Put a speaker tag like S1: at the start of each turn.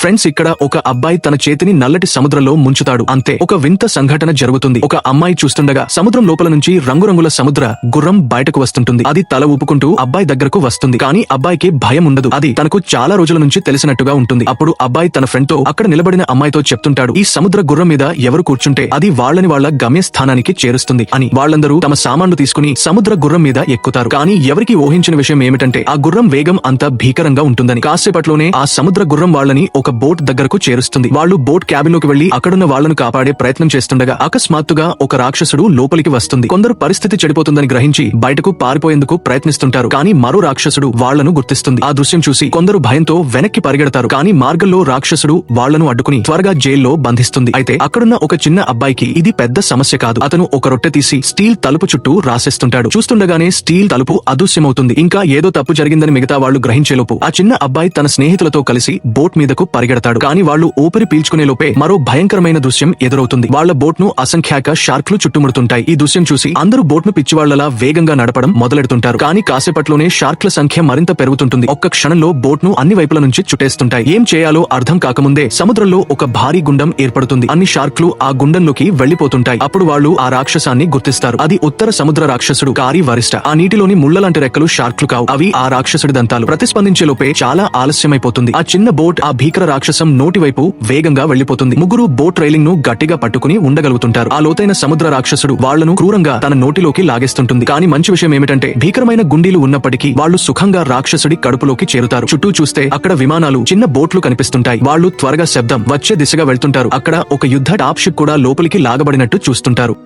S1: Friends ఇక్కడ ఒక అబ్బాయి తన చేతిని నల్లటి సముద్రంలో ముంచుతాడు. అంతే ఒక వింత సంఘటన జరుగుతుంది. ఒక అమ్మాయి చూస్తుండగా సముద్రం లోపల నుంచి రంగురంగుల సముద్ర గుర్రం బయటకు వస్తుంటుంది. అది తల ఊపుకుంటూ అబ్బాయి దగ్గరకు వస్తుంది. కానీ అబ్బాయికి భయం ఉండదు. అది తనకు చాలా రోజుల నుంచి తెలిసినట్టుగా ఉంటుంది. అప్పుడు అబ్బాయి తన ఫ్రెండ్తో అక్కడ నిలబడిన అమ్మాయితో చెప్తుంటాడు ఈ సముద్ర గుర్రం మీద ఎవరు కూర్చుంటే అది వాళ్ళని వాళ్ళ గమ్యస్థానానికి చేరుస్తుంది అని. వాళ్ళందరూ తమ సామాన్లు తీసుకుని సముద్ర గుర్రం మీద ఎక్కుతారు. కానీ ఎవరికి ఊహించిన విషయం ఏమిటంటే ఆ గుర్రం వేగం అంత భీకరంగా ఉంటుందని. కాసేపట్లోనే ఆ సముద్ర గుర్రం వాళ్ళని ఒక బోట్ దగ్గరకు చేరుస్తుంది. వాళ్ళు బోట్ క్యాబిన్లోకి వెళ్ళి అక్కడున్న వాళ్ళను కాపాడే ప్రయత్నం చేస్తుండగా అకస్మాత్తుగా ఒక రాక్షసుడు లోపలికి వస్తుంది. కొందరు పరిస్థితి చెడిపోతుందని గ్రహించి బయటకు పారిపోయేందుకు ప్రయత్నిస్తుంటారు. కానీ మరో రాక్షసుడు వాళ్ళను గుర్తిస్తుంది. ఆ దృశ్యం చూసి కొందరు భయంతో వెనక్కి పరిగెడతారు. కానీ మార్గంలో రాక్షసుడు వాళ్ళను అడ్డుకుని త్వరగా జైల్లో బంధిస్తుంది. అయితే అక్కడున్న ఒక చిన్న అబ్బాయికి ఇది పెద్ద సమస్య కాదు. అతను ఒక రొట్టె తీసి స్టీల్ తలుపు చుట్టూ రాసేస్తుంటాడు. చూస్తుండగానే స్టీల్ తలుపు అదృశ్యమవుతుంది. ఇంకా ఏదో తప్పు జరిగిందని మిగతా వాళ్ళు గ్రహించేలోపు ఆ చిన్న అబ్బాయి తన స్నేహితులతో కలిసి బోట్ మీదకు పరిగెడతాడు. కానీ వాళ్ళు ఊపిరి పీల్చుకునే లోపే మరో భయంకరమైన దృశ్యం ఎదురవుతుంది. వాళ్ళ బోట్ను అసంఖ్యాక షార్క్లు చుట్టుముడుతుంటాయి. ఈ దృశ్యం చూసి అందరూ బోట్ను పిచ్చివాళ్ళలా వేగంగా నడపడం మొదలెడుతుంటారు. కానీ కాసేపట్లోనే షార్క్ల సంఖ్య మరింత పెరుగుతుంటుంది. ఒక్క క్షణంలో బోట్ను అన్ని వైపుల నుంచి చుట్టేస్తుంటాయి. ఏం చేయాలో అర్థం కాకముందే సముద్రంలో ఒక భారీ గుండం ఏర్పడుతుంది. అన్ని షార్క్లు ఆ గుండంలోకి వెళ్ళిపోతుంటాయి అప్పుడు వాళ్ళు ఆ రాక్షసాన్ని గుర్తిస్తారు. అది ఉత్తర సముద్ర రాక్షసుడు కారి వరిష్ట. ఆ నీటిలోని ముళ్ళలాంటి రెక్కలు షార్క్లు కావు. అవి ఆ రాక్షసుడి దంతాలు. ప్రతిస్పందించే లోపే చాలా ఆలస్యమైపోతుంది. ఆ చిన్న బోట్ ఆ భీకర రాక్షసం నోటి వైపు వేగంగా వెళ్ళిపోతుంది ముగ్గురు బోట్ రైలింగ్ను గట్టిగా పట్టుకుని ఉండగలుగుతుంటారు. ఆ లోతైన సముద్ర రాక్షసుడు వాళ్ళను క్రూరంగా తన నోటిలోకి లాగేస్తుంటుంది. కానీ మంచి విషయం ఏమిటంటే భీకరమైన గుండీలు ఉన్నప్పటికీ వాళ్ళు సుఖంగా రాక్షసుడి కడుపులోకి చేరుతారు. చుట్టూ చూస్తే అక్కడ విమానాలు చిన్న బోట్లు కనిపిస్తుంటాయి. వాళ్ళు త్వరగా శబ్దం వచ్చే దిశగా వెళ్తుంటారు. అక్కడ ఒక యుద్ధ టాప్ షిప్ కూడా లోపలికి లాగబడినట్టు చూస్తుంటారు.